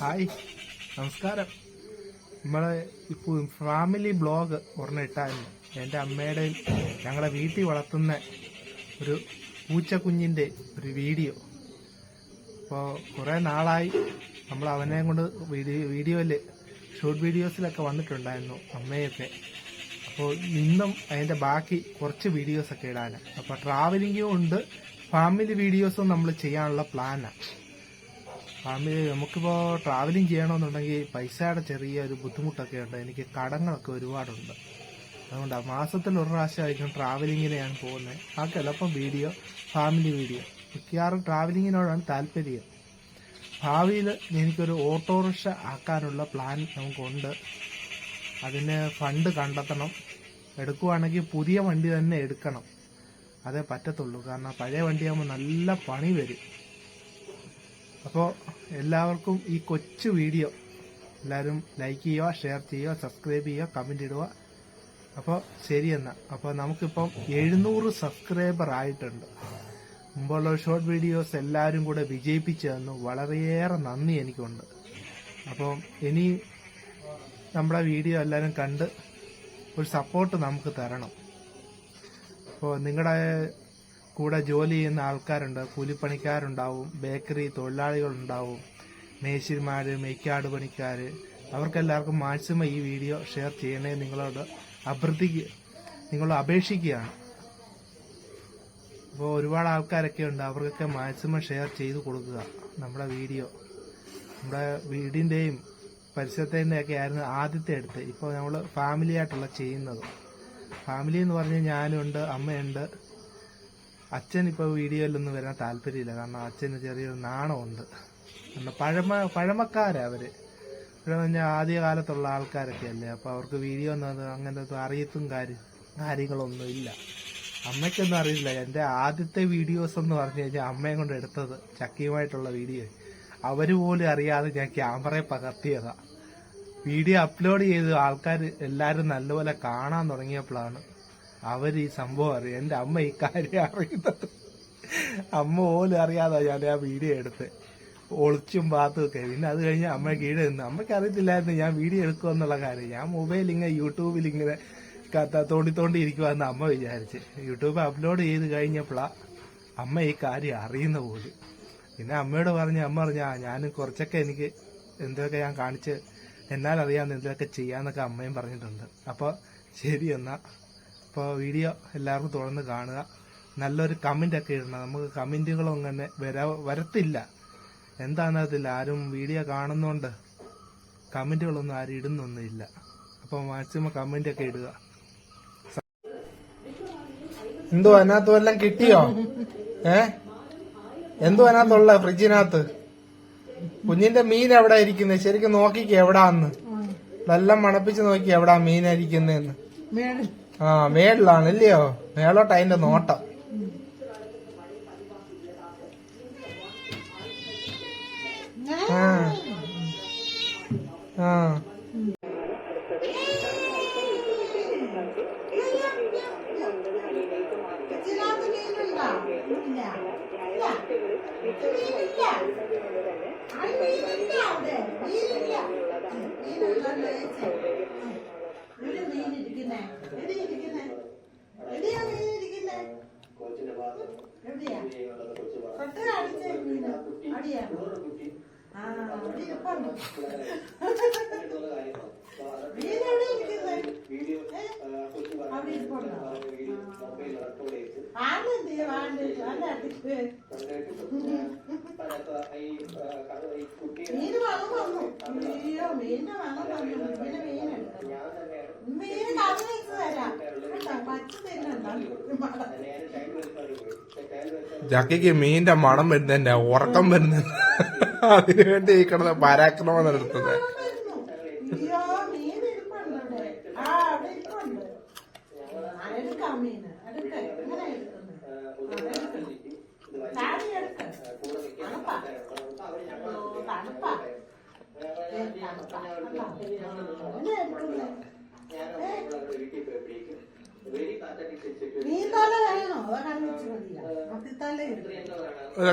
Hi. നമസ്കാരം. നമ്മളെ ഇപ്പോൾ ഫാമിലി ബ്ലോഗ് ഒരെണ്ണം ഇട്ടായിരുന്നു. എന്റെ അമ്മയുടെയും ഞങ്ങളെ വീട്ടിൽ വളർത്തുന്ന ഒരു പൂച്ചക്കുഞ്ഞിന്റെ ഒരു വീഡിയോ. അപ്പോൾ കുറേ നാളായി നമ്മൾ അവനെ കൊണ്ട് വീഡിയോ വീഡിയോയിൽ ഷോർട്ട് വീഡിയോസിലൊക്കെ വന്നിട്ടുണ്ടായിരുന്നു അമ്മയൊക്കെ. അപ്പോൾ ഇന്നും അതിന്റെ ബാക്കി കുറച്ച് വീഡിയോസൊക്കെ ഇടാനാണ്. അപ്പോൾ ട്രാവലിങ്ങും ഉണ്ട് ഫാമിലി വീഡിയോസും നമ്മൾ ചെയ്യാനുള്ള പ്ലാനാണ്. ഫാമിലി നമുക്കിപ്പോൾ ട്രാവലിംഗ് ചെയ്യണമെന്നുണ്ടെങ്കിൽ പൈസയുടെ ചെറിയൊരു ബുദ്ധിമുട്ടൊക്കെ ഉണ്ട്. എനിക്ക് കടങ്ങളൊക്കെ ഒരുപാടുണ്ട്. അതുകൊണ്ട് മാസത്തിൽ ഒരു പ്രാവശ്യമായിരിക്കും ട്രാവലിങ്ങിന് ഞാൻ പോകുന്നത്. ആ ചിലപ്പം വീഡിയോ ഫാമിലി വീഡിയോ മിക്കവാറും ട്രാവലിങ്ങിനോടാണ് താല്പര്യം. ഭാവിയിൽ എനിക്കൊരു ഓട്ടോറിക്ഷ ആക്കാനുള്ള പ്ലാൻ നമുക്കുണ്ട്. അതിന് ഫണ്ട് കണ്ടെത്തണം. എടുക്കുവാണെങ്കിൽ പുതിയ വണ്ടി തന്നെ എടുക്കണം. അതേ പറ്റത്തുള്ളൂ. കാരണം പഴയ വണ്ടിയാകുമ്പോൾ നല്ല പണി വരും. അപ്പോൾ എല്ലാവർക്കും ഈ കൊച്ചു വീഡിയോ എല്ലാവരും ലൈക്ക് ചെയ്യുക ഷെയർ ചെയ്യുക സബ്സ്ക്രൈബ് ചെയ്യുക കമന്റ് ഇടുക. അപ്പോൾ ശരി എന്നാ. അപ്പോൾ നമുക്കിപ്പം എഴുന്നൂറ് സബ്സ്ക്രൈബർ ആയിട്ടുണ്ട്. മുമ്പുള്ള ഷോർട്ട് വീഡിയോസ് എല്ലാവരും കൂടെ വിജയിപ്പിച്ചു തന്നു. വളരെയേറെ നന്ദി എനിക്കുണ്ട്. അപ്പം ഇനി നമ്മുടെ വീഡിയോ എല്ലാവരും കണ്ട് ഒരു സപ്പോർട്ട് നമുക്ക് തരണം. അപ്പോൾ നിങ്ങളുടെ കൂടെ ജോലി ചെയ്യുന്ന ആൾക്കാരുണ്ട് കൂലിപ്പണിക്കാരുണ്ടാവും ബേക്കറി തൊഴിലാളികളുണ്ടാവും മേശിരിമാർ മെയ്ക്കാട് പണിക്കാർ അവർക്കെല്ലാവർക്കും മാക്സിമം ഈ വീഡിയോ ഷെയർ ചെയ്യണേ നിങ്ങളോട് അഭ്യർത്ഥിക്കുക നിങ്ങളോട് അപേക്ഷിക്കുകയാണ്. അപ്പോൾ ഒരുപാട് ആൾക്കാരൊക്കെ ഉണ്ട് അവർക്കൊക്കെ മാക്സിമം ഷെയർ ചെയ്ത് കൊടുക്കുക നമ്മുടെ വീഡിയോ. നമ്മുടെ വീടിന്റെയും പരിസരത്തിന്റെ ഒക്കെ ആയിരുന്നു ആദ്യത്തെ എടുത്ത്. ഇപ്പോൾ നമ്മൾ ഫാമിലി ആയിട്ടുള്ള ചെയ്യുന്നത്. ഫാമിലി എന്ന് പറഞ്ഞാൽ ഞാനുണ്ട് അമ്മയുണ്ട് അച്ഛൻ ഇപ്പോൾ വീഡിയോയിലൊന്നും വരാൻ താല്പര്യമില്ല. കാരണം അച്ഛന് ചെറിയൊരു നാണമുണ്ട്. കാരണം പഴമ പഴമക്കാരെ അവർ. ഇവിടെ പറഞ്ഞാൽ ആദ്യ കാലത്തുള്ള ആൾക്കാരൊക്കെ അല്ലേ അപ്പോൾ അവർക്ക് വീഡിയോ ഒന്നും അങ്ങനത്തെ അറിയത്തും കാര്യം കാര്യങ്ങളൊന്നും ഇല്ല. അമ്മയ്ക്കൊന്നും അറിയില്ല. എന്റെ ആദ്യത്തെ വീഡിയോസ് എന്ന് പറഞ്ഞു കഴിഞ്ഞാൽ അമ്മയെ കൊണ്ട് എടുത്തത് ചക്കിയുമായിട്ടുള്ള വീഡിയോ. അവർ പോലും അറിയാതെ ഞാൻ ക്യാമറയെ പകർത്തിയതാ. വീഡിയോ അപ്ലോഡ് ചെയ്ത് ആൾക്കാർ എല്ലാവരും നല്ലപോലെ കാണാൻ തുടങ്ങിയപ്പോഴാണ് അവർ ഈ സംഭവം അറിയാം. എന്റെ അമ്മ ഈ കാര്യം അറിയുന്നത്. അമ്മ പോലും അറിയാതെ ഞാൻ ആ വീഡിയോ എടുത്ത്. ഒളിച്ചും പാത്തും ഒക്കെ. പിന്നെ അത് കഴിഞ്ഞ് അമ്മ കീഴെ നിന്ന്. അമ്മയ്ക്ക് അറിയത്തില്ലായിരുന്നു ഞാൻ വീഡിയോ എടുക്കുമെന്നുള്ള കാര്യം. ഞാൻ മൊബൈൽ ഇങ്ങനെ യൂട്യൂബിൽ ഇങ്ങനെ തോണ്ടി തോണ്ടി ഇരിക്കുവാന്ന് അമ്മ വിചാരിച്ച്. യൂട്യൂബ് അപ്ലോഡ് ചെയ്ത് കഴിഞ്ഞപ്പോഴാ അമ്മ ഈ കാര്യം അറിയുന്ന പോലും. പിന്നെ അമ്മയോട് പറഞ്ഞ് അമ്മ പറഞ്ഞ ഞാനും കുറച്ചൊക്കെ എനിക്ക് എന്തൊക്കെ ഞാൻ കാണിച്ച് എന്നാൽ എന്തൊക്കെ ചെയ്യാന്നൊക്കെ അമ്മയും പറഞ്ഞിട്ടുണ്ട്. അപ്പോൾ ശരി എന്നാ. അപ്പോൾ വീഡിയോ എല്ലാവർക്കും തുറന്ന് കാണുക. നല്ലൊരു കമന്റ് ഒക്കെ ഇടണം. നമുക്ക് കമന്റുകളും അങ്ങനെ വരാ വരത്തില്ല. അതിൽ? ആരും വീഡിയോ കാണുന്നോണ്ട് കമന്റുകളൊന്നും ആരും ഇടുന്നൊന്നുമില്ല. അപ്പോൾ മാക്സിമം കമന്റ് ഒക്കെ ഇടുക. എന്തോ അതിനകത്ത് വല്ലതും കിട്ടിയോ? ഏ? എന്തോ അതിനകത്തുള്ള ഫ്രിഡ്ജിനകത്ത്? കുഞ്ഞിന്റെ മീൻ എവിടെ ഇരിക്കുന്നത് ശരിക്കും നോക്കിക്ക് എവിടാന്ന്. നല്ല മണപ്പിച്ച് നോക്കി എവിടാ മീൻ ആ മേളിലാണ് ഇല്ലയോ മേളോട്ട് അതിന്റെ നോട്ടം ആ ആ ഇതിനകത്ത് ഇവിടെ മീനിരിക്കുന്നെ. എവിടെയാ ഇരിക്കുന്നെ? എവിടെയാ മീനിരിക്കുന്നെ? എവിടെയാ? തൊട്ട് കാണിച്ചേ മീന്. അവിടെയാ? ആ, അവിടെ ഇരിപ്പുണ്ട്. മീൻ എവിടെ ഇരിക്കുന്നെ? അവിടെ ഇരിപ്പുണ്ടോ? ആ. ആണെന്ത് വാണ്ട് അല്ല അടുത്ത് മീന് മണം വന്നു അയ്യോ മീനിന്റെ മണം വന്നു മീന് മീനുണ്ട് ചക്കയ്ക്ക് മീന്റെ മണം വരുന്നതിന്റെ ഉറക്കം വരുന്ന അതിനുവേണ്ടി കിടന്ന് പരാക്രമം നടത്തുന്നത്.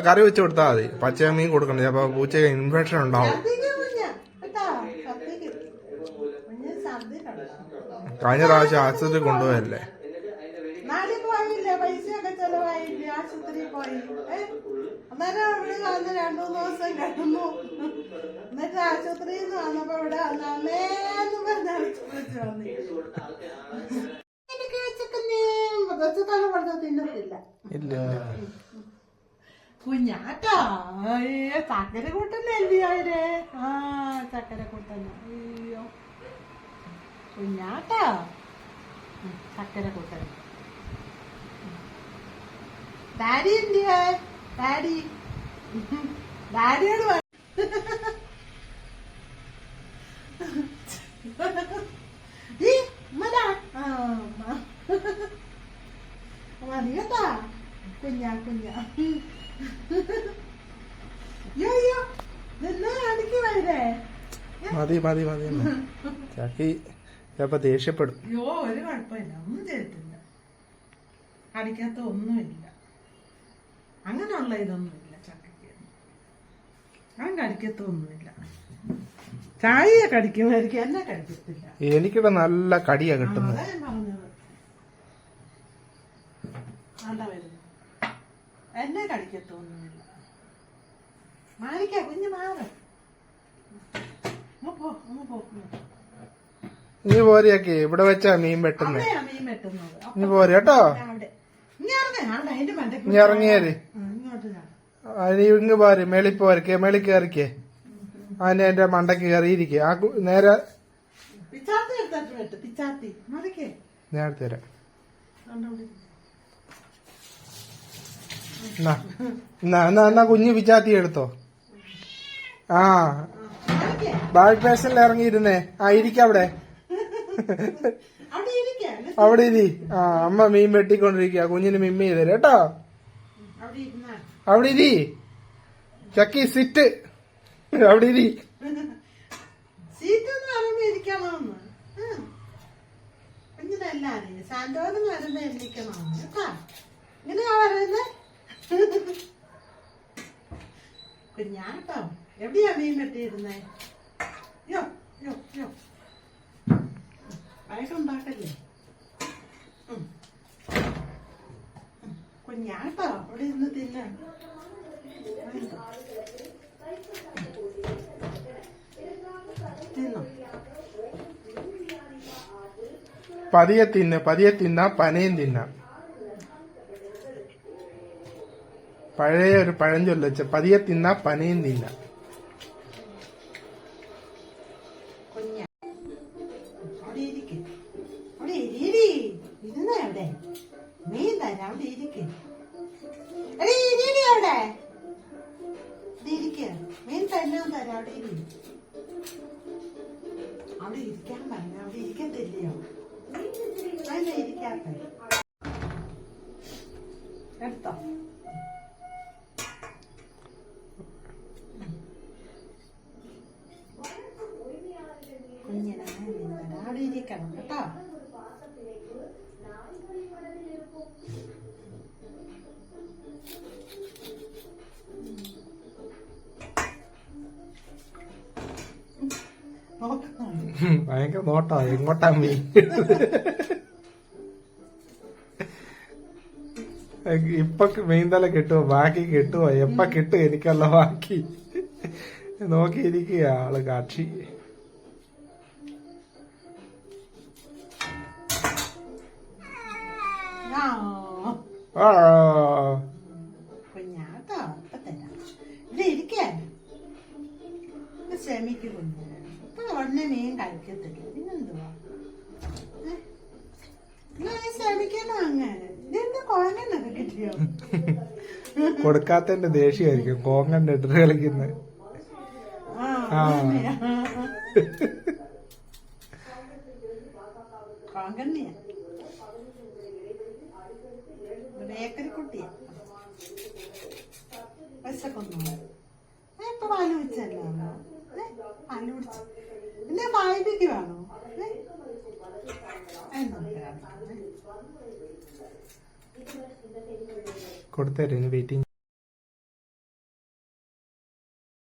കറി വെച്ച് കൊടുത്താൽ മതി. പച്ച മീൻ കൊടുക്കണ്ട? അപ്പൊ പൂച്ചയ്ക്ക് ഇൻഫെക്ഷൻ ഉണ്ടാവും. കഴിഞ്ഞ പ്രാവശ്യം ആശുപത്രി കൊണ്ടുപോയല്ലേ? പൈസയൊക്കെ ആശുപത്രിയിൽ പോയി. മൂന്ന് നിന്ന് വന്നപ്പോ ഇവിടെ തിന്നത്തില്ല ഇല്ല. കുഞ്ഞാട്ടാ അയ്യോ ചക്കര കൂട്ടല്ലേ അവർ ആ ചക്കര കൂട്ടല്ല അയ്യോ. കുഞ്ഞാട്ടാ ഉം, ചക്കര കൂട്ടൽ ഡാഡി എന്തിയാ? ഡാഡി. ഡാഡിയോട് പറ- ഈ, ഉമ്മടാ. ആ, ഉമ്മ. മതി കേട്ടാ കുഞ്ഞാ കുഞ്ഞാ. അയ്യോ അയ്യോ നിന്നെ അടിക്ക് വരേ മതി മതി മതി. ചാക്കി ചിലപ്പോ ദേഷ്യപ്പെടും. അയ്യോ ഒരു കുഴപ്പമില്ല. ഒന്നും ചെയ്തിട്ടില്ല അടിക്കാത്ത ഒന്നുമില്ല. അങ്ങനെയുള്ള ഇതൊന്നുമില്ല ചക്കയ്ക്ക് ഞാൻ കടിക്കത്ത ഒന്നുമില്ല. ചായയെ കടിക്കുമായിരിക്കും എന്നെ കടിക്കത്തില്ല. എനിക്കിവിടെ നല്ല കടിയാ കിട്ടുന്നത് അതാ ഞാൻ പറഞ്ഞത് നല്ല വരുന്നു എന്നെ കടിക്കത്തൊന്നുമില്ല മാറിക്ക കുഞ്ഞ് മാറ് അങ്ങ് പോ അങ്ങ് പോ നീ പോരെയൊക്കെ. ഇവിടെ വെച്ചാ മീൻ വെട്ടുന്നേ. അവിടെയാ മീൻ വെട്ടുന്നത്. നീ പോരെ കേട്ടോ. നീ ഇറങ്ങിയേര് അതിന് ഇങ്ങ് പോര്. മേളിൽ പോരക്കേ മേളിൽ കയറിക്കേ അതിന് എന്റെ മണ്ടക്ക് കയറിയിരിക്കേ ആ നേരെ നേരത്തെ തരാം എന്നാ എന്നാ കുഞ്ഞ് പിച്ചാത്തി എടുത്തോ? ആ ബാക്ക് പേഷനിൽ ഇറങ്ങിയിരുന്നേ. ആ ഇരിക്കാം അവിടെ. അവിടെ ഇരി. ആ അമ്മ മീൻ വെട്ടിക്കൊണ്ടിരിക്കുക കുഞ്ഞിന് മിമ്മി ചെയ്ത് കേട്ടോ? അവിടെ ഇരി. ചക്കി സിറ്റ് അവിടെ ഇരി. കുഞ്ഞാട്ടോ എവിടെയാ മീൻ വെട്ടിയിരുന്നേ? യോ. കുഞ്ഞാട്ടോ അവിടെ ഇരുന്ന് തിന്നാണ് പതിയെ തിന്ന് പതിയെ തിന്ന പനയും തിന്ന. പഴയ ഒരു പഴഞ്ചൊല്ലച്ച പതിയെ തിന്ന പനയും തിന്നാം. ഇരിക്ക് മീൻ തന്നെ തരാം അവിടെ ഇരി. അവിടെ ഇരിക്കാൻ പറഞ്ഞ അവിടെ ഇരിക്കത്തില്ലയോ? അതിനെ ഇരിക്കാത്ത എടുത്തോ. ഭയങ്കര നോട്ടാ എങ്ങോട്ടാ മീൻ? ഇപ്പൊ മീൻതല കിട്ടുമോ ബാക്കി കിട്ടുമോ എപ്പ കിട്ടും? എനിക്കല്ല ബാക്കി. നോക്കിയിരിക്കുക ആൾ കാക്ഷി ആ. ക്ഷമിക്കണം അങ്ങനെ. കിട്ടിയോ? കൊടുക്കാത്തതിന്റെ ദേഷ്യമായിരിക്കും. കോങ്ങന്റെ ഇട്ട് കളിക്കുന്നത് ആ. കോങ്കണ്ണിയാ. ബേക്കറി കുട്ടിയാ വിശക്കൊന്നു ഇപ്പൊ പാൽ കുടിച്ചല്ലോ പാൽ കുടിച്ചു. കൊടുത്തേരും വെയിറ്റിംഗ്